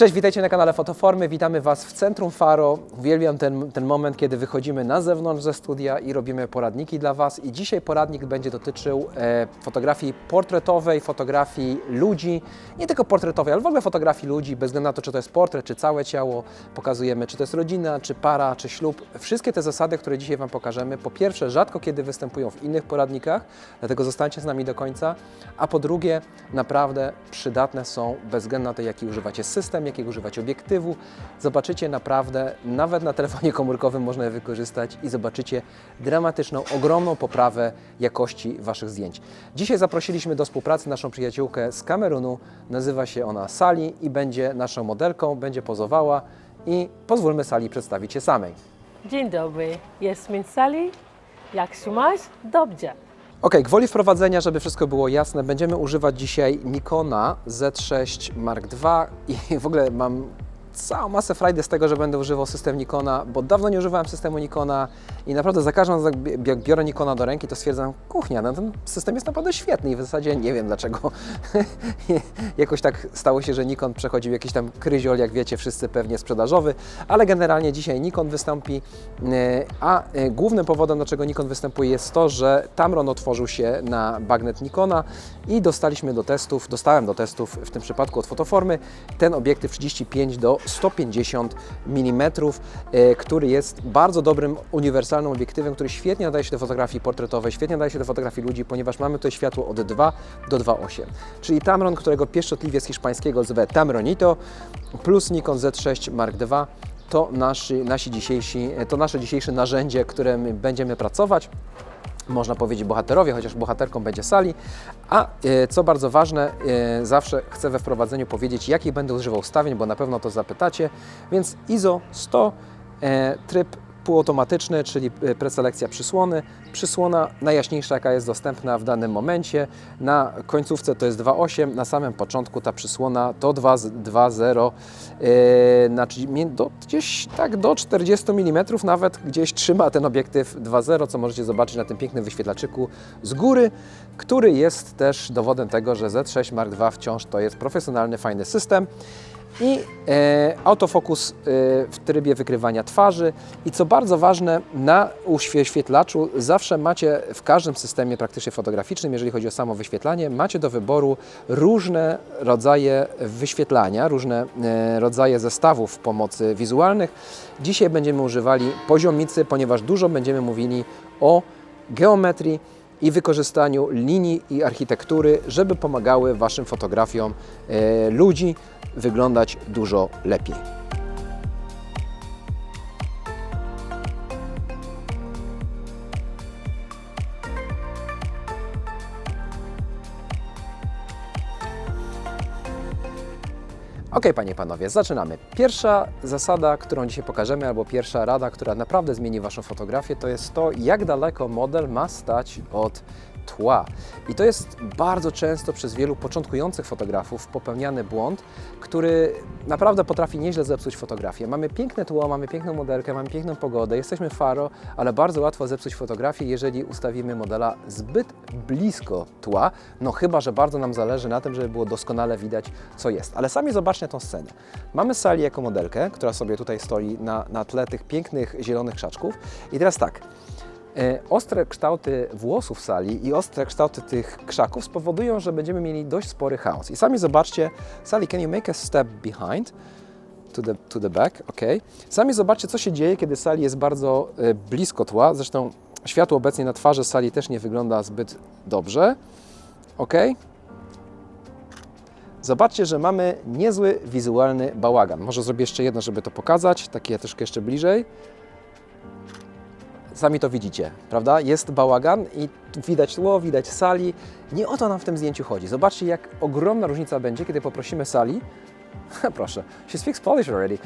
Cześć, witajcie na kanale Fotoformy. Witamy Was w Centrum Faro. Uwielbiam ten, ten moment, kiedy wychodzimy na zewnątrz ze studia i robimy poradniki dla Was. I dzisiaj poradnik będzie dotyczył e, fotografii portretowej, fotografii ludzi. Nie tylko portretowej, ale w ogóle fotografii ludzi, bez względu na to, czy to jest portret, czy całe ciało. Pokazujemy, czy to jest rodzina, czy para, czy ślub. Wszystkie te zasady, które dzisiaj Wam pokażemy, po pierwsze, rzadko kiedy występują w innych poradnikach, dlatego zostańcie z nami do końca. A po drugie, naprawdę przydatne są bez względu na to, jaki używacie system, jakiego używacie obiektywu. Zobaczycie naprawdę, nawet na telefonie komórkowym można je wykorzystać i zobaczycie dramatyczną, ogromną poprawę jakości Waszych zdjęć. Dzisiaj zaprosiliśmy do współpracy naszą przyjaciółkę z Kamerunu. Nazywa się ona Sali i będzie naszą modelką, będzie pozowała i pozwólmy Sali przedstawić się samej. Dzień dobry, jestem Sally. Jak się masz? Dobrze. Ok, gwoli wprowadzenia, żeby wszystko było jasne, będziemy używać dzisiaj Nikona Z6 Mark II i w ogóle mam całą masę frajdy z tego, że będę używał system Nikona, bo dawno nie używałem systemu Nikona i naprawdę za każdym razem, jak biorę Nikona do ręki, to stwierdzam, kuchnia, no ten system jest naprawdę świetny i w zasadzie nie wiem dlaczego jakoś tak stało się, że Nikon przechodził jakiś tam kryziol, jak wiecie wszyscy pewnie sprzedażowy, ale generalnie dzisiaj Nikon wystąpi, e, a e, głównym powodem, dlaczego Nikon występuje jest to, że Tamron otworzył się na bagnet Nikona i dostaliśmy do testów, dostałem do testów w tym przypadku od fotoformy ten obiektyw 35 do 150 mm, e, który jest bardzo dobrym, uniwersalnym obiektywem, który świetnie nadaje się do fotografii portretowej, świetnie nadaje się do fotografii ludzi, ponieważ mamy tutaj światło od 2 do 2.8. Czyli Tamron, którego pieszczotliwie z hiszpańskiego zwę Tamronito, plus Nikon Z6 Mark II, to, nasi, nasi dzisiejsi, to nasze dzisiejsze narzędzie, którym będziemy pracować można powiedzieć bohaterowie, chociaż bohaterką będzie sali. A e, co bardzo ważne, e, zawsze chcę we wprowadzeniu powiedzieć, jakich będę używał ustawień, bo na pewno to zapytacie. Więc ISO 100, e, tryb półautomatyczny, czyli e, preselekcja przysłony. Przysłona najjaśniejsza, jaka jest dostępna w danym momencie. Na końcówce to jest 2.8, na samym początku ta przysłona to 2.0, e, znaczy do, gdzieś tak do 40 mm nawet gdzieś trzyma ten obiektyw 2.0, co możecie zobaczyć na tym pięknym wyświetlaczyku z góry, który jest też dowodem tego, że Z6 Mark II wciąż to jest profesjonalny, fajny system i e, autofokus e, w trybie wykrywania twarzy. I co bardzo ważne, na wyświetlaczu zawsze macie w każdym systemie praktycznie fotograficznym, jeżeli chodzi o samo wyświetlanie, macie do wyboru różne rodzaje wyświetlania, różne e, rodzaje zestawów pomocy wizualnych. Dzisiaj będziemy używali poziomicy, ponieważ dużo będziemy mówili o geometrii i wykorzystaniu linii i architektury, żeby pomagały Waszym fotografiom e, ludzi wyglądać dużo lepiej. Ok, panie i panowie, zaczynamy. Pierwsza zasada, którą dzisiaj pokażemy, albo pierwsza rada, która naprawdę zmieni waszą fotografię, to jest to, jak daleko model ma stać od tła. I to jest bardzo często przez wielu początkujących fotografów popełniany błąd, który naprawdę potrafi nieźle zepsuć fotografię. Mamy piękne tło, mamy piękną modelkę, mamy piękną pogodę, jesteśmy faro, ale bardzo łatwo zepsuć fotografię, jeżeli ustawimy modela zbyt blisko tła, no chyba, że bardzo nam zależy na tym, żeby było doskonale widać, co jest. Ale sami zobaczcie tę scenę. Mamy Sali jako modelkę, która sobie tutaj stoi na, na tle tych pięknych zielonych krzaczków. I teraz tak, Ostre kształty włosów sali i ostre kształty tych krzaków spowodują, że będziemy mieli dość spory chaos. I sami zobaczcie, Sally, can you make a step behind? To the, to the back, ok. Sami zobaczcie, co się dzieje, kiedy Sali jest bardzo e, blisko tła. Zresztą światło obecnie na twarzy Sali też nie wygląda zbyt dobrze. Ok. Zobaczcie, że mamy niezły wizualny bałagan. Może zrobię jeszcze jedno, żeby to pokazać, takie troszkę jeszcze bliżej. Sami to widzicie, prawda? Jest bałagan i widać tło, widać sali. Nie o to nam w tym zdjęciu chodzi. Zobaczcie, jak ogromna różnica będzie, kiedy poprosimy sali. Proszę, she speaks Polish already.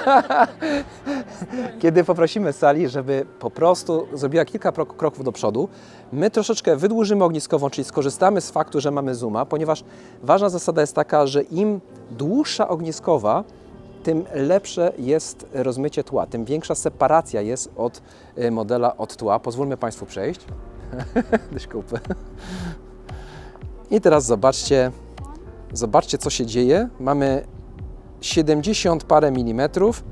kiedy poprosimy sali, żeby po prostu zrobiła kilka kroków do przodu, my troszeczkę wydłużymy ogniskową, czyli skorzystamy z faktu, że mamy zooma, ponieważ ważna zasada jest taka, że im dłuższa ogniskowa, tym lepsze jest rozmycie tła, tym większa separacja jest od y, modela od tła. Pozwólmy Państwu przejść. I teraz zobaczcie, zobaczcie co się dzieje. Mamy 70 parę milimetrów.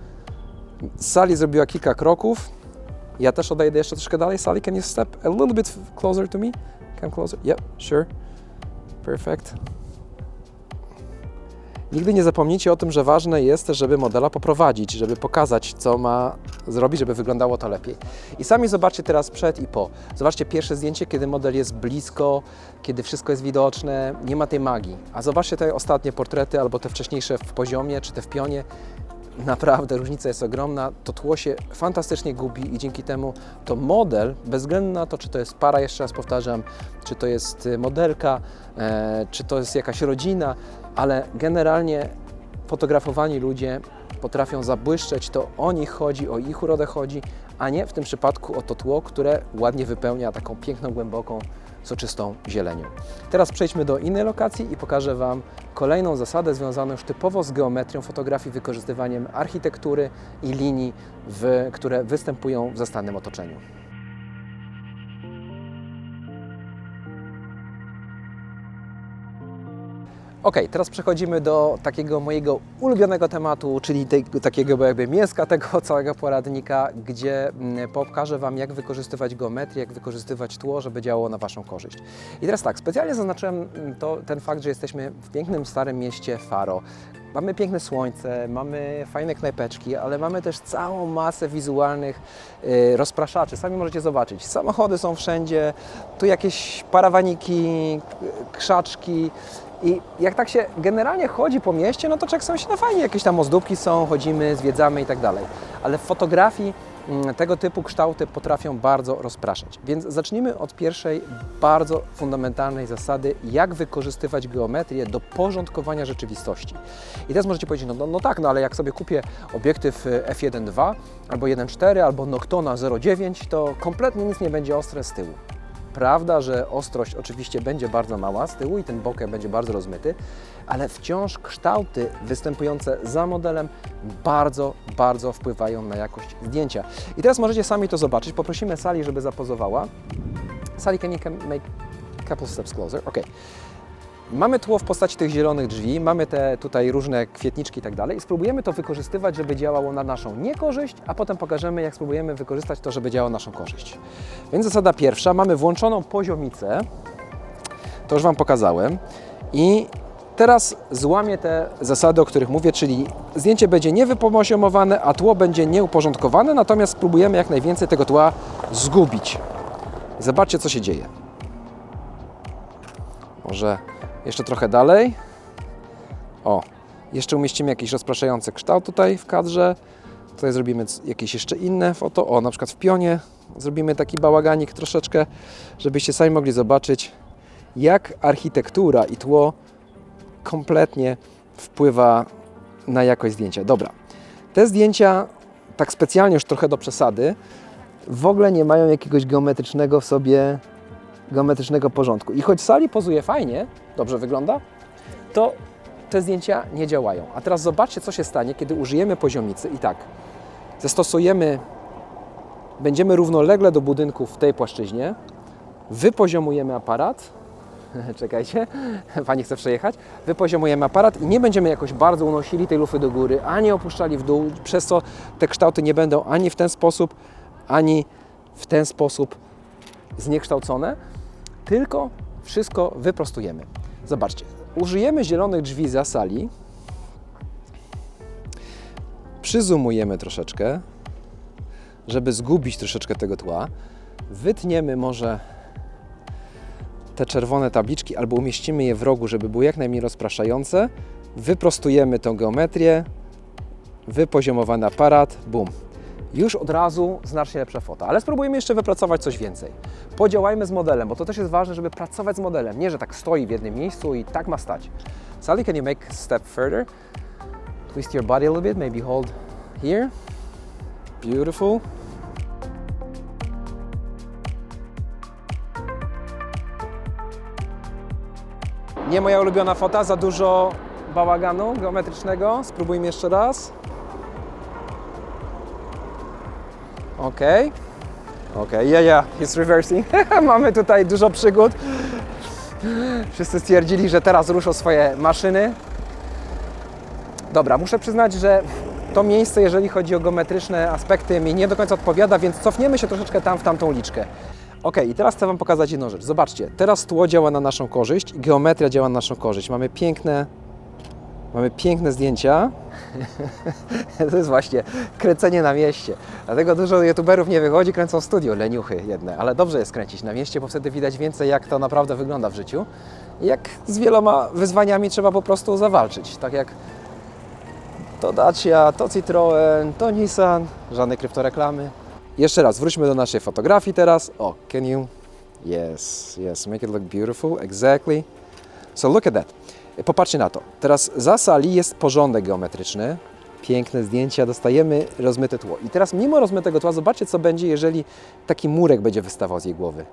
Sally zrobiła kilka kroków. Ja też odejdę jeszcze troszkę dalej. Sally, can you step a little bit closer to me? Come closer. Yep, sure. Perfect. Nigdy nie zapomnijcie o tym, że ważne jest żeby modela poprowadzić, żeby pokazać, co ma zrobić, żeby wyglądało to lepiej. I sami zobaczcie teraz przed i po. Zobaczcie pierwsze zdjęcie, kiedy model jest blisko, kiedy wszystko jest widoczne, nie ma tej magii. A zobaczcie te ostatnie portrety, albo te wcześniejsze w poziomie, czy te w pionie. Naprawdę różnica jest ogromna, to tło się fantastycznie gubi i dzięki temu to model, bez względu na to, czy to jest para, jeszcze raz powtarzam, czy to jest y, modelka, e, czy to jest jakaś rodzina, ale generalnie fotografowani ludzie potrafią zabłyszczeć, to o nich chodzi, o ich urodę chodzi, a nie w tym przypadku o to tło, które ładnie wypełnia taką piękną, głęboką, soczystą zielenią. Teraz przejdźmy do innej lokacji i pokażę Wam kolejną zasadę związaną już typowo z geometrią fotografii, wykorzystywaniem architektury i linii, w, które występują w zastanym otoczeniu. Ok, teraz przechodzimy do takiego mojego ulubionego tematu, czyli tej, takiego jakby mięska tego całego poradnika, gdzie mm, pokażę Wam, jak wykorzystywać geometrię, jak wykorzystywać tło, żeby działało na Waszą korzyść. I teraz tak, specjalnie zaznaczyłem mm, to, ten fakt, że jesteśmy w pięknym, starym mieście Faro. Mamy piękne słońce, mamy fajne knajpeczki, ale mamy też całą masę wizualnych y, rozpraszaczy. Sami możecie zobaczyć. Samochody są wszędzie, tu jakieś parawaniki, k- krzaczki. I jak tak się generalnie chodzi po mieście, no to czek są się na fajnie, jakieś tam ozdóbki są, chodzimy, zwiedzamy i tak dalej. Ale w fotografii mm, tego typu kształty potrafią bardzo rozpraszać. Więc zacznijmy od pierwszej bardzo fundamentalnej zasady, jak wykorzystywać geometrię do porządkowania rzeczywistości. I teraz możecie powiedzieć, no, no, no tak, no ale jak sobie kupię obiektyw y, f1.2 albo 1.4 albo Noctona 0.9, to kompletnie nic nie będzie ostre z tyłu. Prawda, że ostrość oczywiście będzie bardzo mała z tyłu i ten bokeh będzie bardzo rozmyty, ale wciąż kształty występujące za modelem bardzo, bardzo wpływają na jakość zdjęcia. I teraz możecie sami to zobaczyć. Poprosimy Sali, żeby zapozowała. Sali, can you make a couple steps closer? Ok. Mamy tło w postaci tych zielonych drzwi, mamy te tutaj różne kwietniczki i tak dalej. Spróbujemy to wykorzystywać, żeby działało na naszą niekorzyść, a potem pokażemy, jak spróbujemy wykorzystać to, żeby działało na naszą korzyść. Więc zasada pierwsza, mamy włączoną poziomicę, to już Wam pokazałem. I teraz złamię te zasady, o których mówię, czyli zdjęcie będzie niewypoziomowane, a tło będzie nieuporządkowane, natomiast spróbujemy jak najwięcej tego tła zgubić. Zobaczcie, co się dzieje. Może jeszcze trochę dalej. O, jeszcze umieścimy jakiś rozpraszający kształt tutaj w kadrze. Tutaj zrobimy jakieś jeszcze inne foto. O, na przykład w pionie zrobimy taki bałaganik troszeczkę, żebyście sami mogli zobaczyć, jak architektura i tło kompletnie wpływa na jakość zdjęcia. Dobra, te zdjęcia, tak specjalnie już trochę do przesady, w ogóle nie mają jakiegoś geometrycznego w sobie geometrycznego porządku. I choć sali pozuje fajnie, dobrze wygląda, to te zdjęcia nie działają. A teraz zobaczcie, co się stanie, kiedy użyjemy poziomicy i tak, zastosujemy, będziemy równolegle do budynku w tej płaszczyźnie, wypoziomujemy aparat, czekajcie, Pani chce przejechać, wypoziomujemy aparat i nie będziemy jakoś bardzo unosili tej lufy do góry, ani opuszczali w dół, przez co te kształty nie będą ani w ten sposób, ani w ten sposób zniekształcone, tylko wszystko wyprostujemy. Zobaczcie, użyjemy zielonych drzwi za sali, przyzumujemy troszeczkę, żeby zgubić troszeczkę tego tła, wytniemy może te czerwone tabliczki albo umieścimy je w rogu, żeby były jak najmniej rozpraszające, wyprostujemy tą geometrię, wypoziomowany aparat, bum. Już od razu znacznie lepsza fota, ale spróbujmy jeszcze wypracować coś więcej. Podziałajmy z modelem, bo to też jest ważne, żeby pracować z modelem. Nie, że tak stoi w jednym miejscu i tak ma stać. Sally, can you make a step further? Twist your body a little bit, maybe hold here. Beautiful. Nie moja ulubiona fota, za dużo bałaganu geometrycznego. Spróbujmy jeszcze raz. Okej. Okej, yeah, yeah, he's reversing. Mamy tutaj dużo przygód. Wszyscy stwierdzili, że teraz ruszą swoje maszyny. Dobra, muszę przyznać, że to miejsce, jeżeli chodzi o geometryczne aspekty, mi nie do końca odpowiada, więc cofniemy się troszeczkę tam w tamtą liczkę. Ok, i teraz chcę Wam pokazać jedną rzecz. Zobaczcie, teraz tło działa na naszą korzyść, geometria działa na naszą korzyść. Mamy piękne, mamy piękne zdjęcia. to jest właśnie kręcenie na mieście. Dlatego dużo youtuberów nie wychodzi, kręcą studio, leniuchy jedne. Ale dobrze jest kręcić na mieście, bo wtedy widać więcej, jak to naprawdę wygląda w życiu. Jak z wieloma wyzwaniami trzeba po prostu zawalczyć. Tak jak to Dacia, to Citroen, to Nissan, żadnej kryptoreklamy. Jeszcze raz, wróćmy do naszej fotografii teraz. O, can you? Yes, yes, make it look beautiful, exactly. So look at that. Popatrzcie na to. Teraz za sali jest porządek geometryczny. Piękne zdjęcia, dostajemy rozmyte tło. I teraz mimo rozmytego tła, zobaczcie co będzie, jeżeli taki murek będzie wystawał z jej głowy.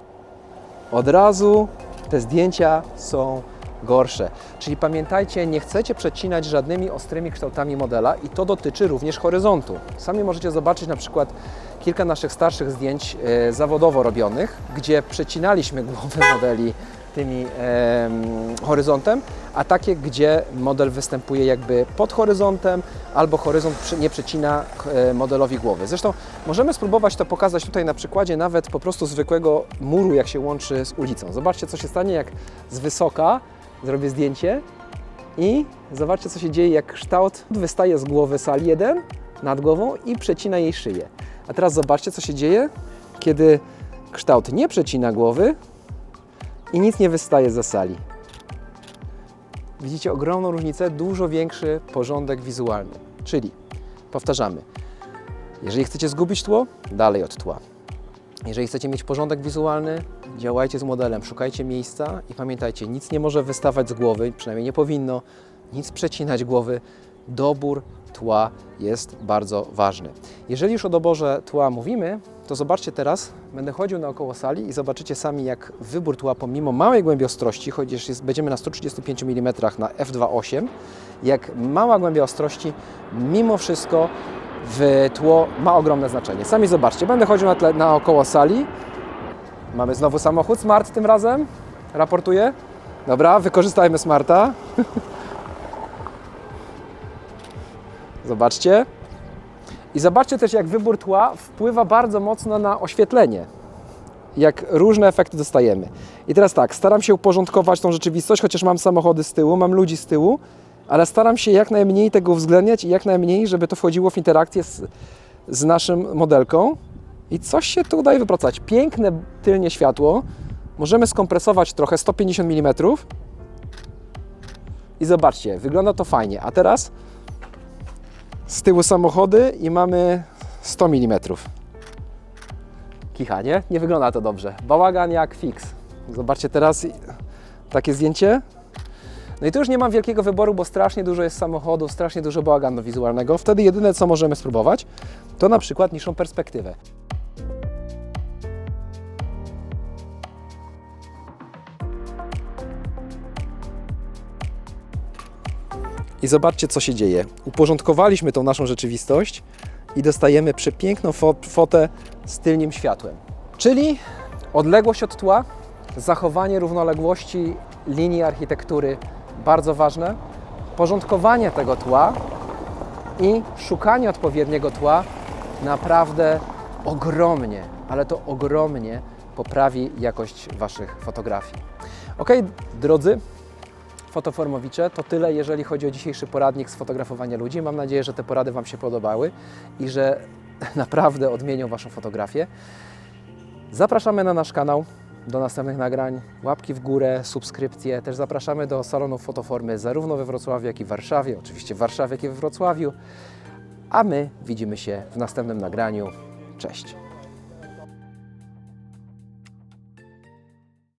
Od razu te zdjęcia są gorsze. Czyli pamiętajcie, nie chcecie przecinać żadnymi ostrymi kształtami modela i to dotyczy również horyzontu. Sami możecie zobaczyć na przykład kilka naszych starszych zdjęć e, zawodowo robionych, gdzie przecinaliśmy głowy modeli tymi em, horyzontem, a takie, gdzie model występuje jakby pod horyzontem, albo horyzont nie przecina e, modelowi głowy. Zresztą możemy spróbować to pokazać tutaj na przykładzie nawet po prostu zwykłego muru, jak się łączy z ulicą. Zobaczcie, co się stanie, jak z wysoka zrobię zdjęcie i zobaczcie, co się dzieje, jak kształt wystaje z głowy sali 1 nad głową i przecina jej szyję. A teraz zobaczcie, co się dzieje, kiedy kształt nie przecina głowy i nic nie wystaje za sali. Widzicie ogromną różnicę, dużo większy porządek wizualny. Czyli powtarzamy, jeżeli chcecie zgubić tło, dalej od tła. Jeżeli chcecie mieć porządek wizualny, działajcie z modelem, szukajcie miejsca i pamiętajcie, nic nie może wystawać z głowy, przynajmniej nie powinno, nic przecinać głowy. Dobór tła jest bardzo ważny. Jeżeli już o doborze tła mówimy, to zobaczcie teraz, będę chodził naokoło sali i zobaczycie sami, jak wybór tła pomimo małej głębi ostrości, chociaż jest, będziemy na 135 mm na f2.8, jak mała głębia ostrości, mimo wszystko w tło ma ogromne znaczenie. Sami zobaczcie, będę chodził na tle, naokoło sali. Mamy znowu samochód smart tym razem. Raportuję. Dobra, wykorzystajmy smarta. Zobaczcie. I zobaczcie też, jak wybór tła wpływa bardzo mocno na oświetlenie. Jak różne efekty dostajemy. I teraz tak, staram się uporządkować tą rzeczywistość, chociaż mam samochody z tyłu, mam ludzi z tyłu, ale staram się jak najmniej tego uwzględniać i jak najmniej, żeby to wchodziło w interakcję z, z naszym modelką. I coś się tu udaje wypracować. Piękne tylnie światło. Możemy skompresować trochę 150 mm. I zobaczcie, wygląda to fajnie. A teraz z tyłu samochody i mamy 100 mm. Kicha, nie? Nie wygląda to dobrze. Bałagan jak fix. Zobaczcie teraz takie zdjęcie. No i tu już nie mam wielkiego wyboru, bo strasznie dużo jest samochodów, strasznie dużo bałaganu wizualnego. Wtedy jedyne, co możemy spróbować, to na przykład niższą perspektywę. I zobaczcie, co się dzieje. Uporządkowaliśmy tą naszą rzeczywistość i dostajemy przepiękną fo- fotę z tylnym światłem. Czyli odległość od tła, zachowanie równoległości linii architektury bardzo ważne, porządkowanie tego tła i szukanie odpowiedniego tła naprawdę ogromnie, ale to ogromnie poprawi jakość Waszych fotografii. Ok, drodzy, fotoformowicze, to tyle, jeżeli chodzi o dzisiejszy poradnik z fotografowania ludzi. Mam nadzieję, że te porady Wam się podobały i że naprawdę odmienią Waszą fotografię. Zapraszamy na nasz kanał do następnych nagrań. Łapki w górę, subskrypcje. Też zapraszamy do salonów fotoformy zarówno we Wrocławiu, jak i w Warszawie. Oczywiście w Warszawie, jak i we Wrocławiu. A my widzimy się w następnym nagraniu. Cześć!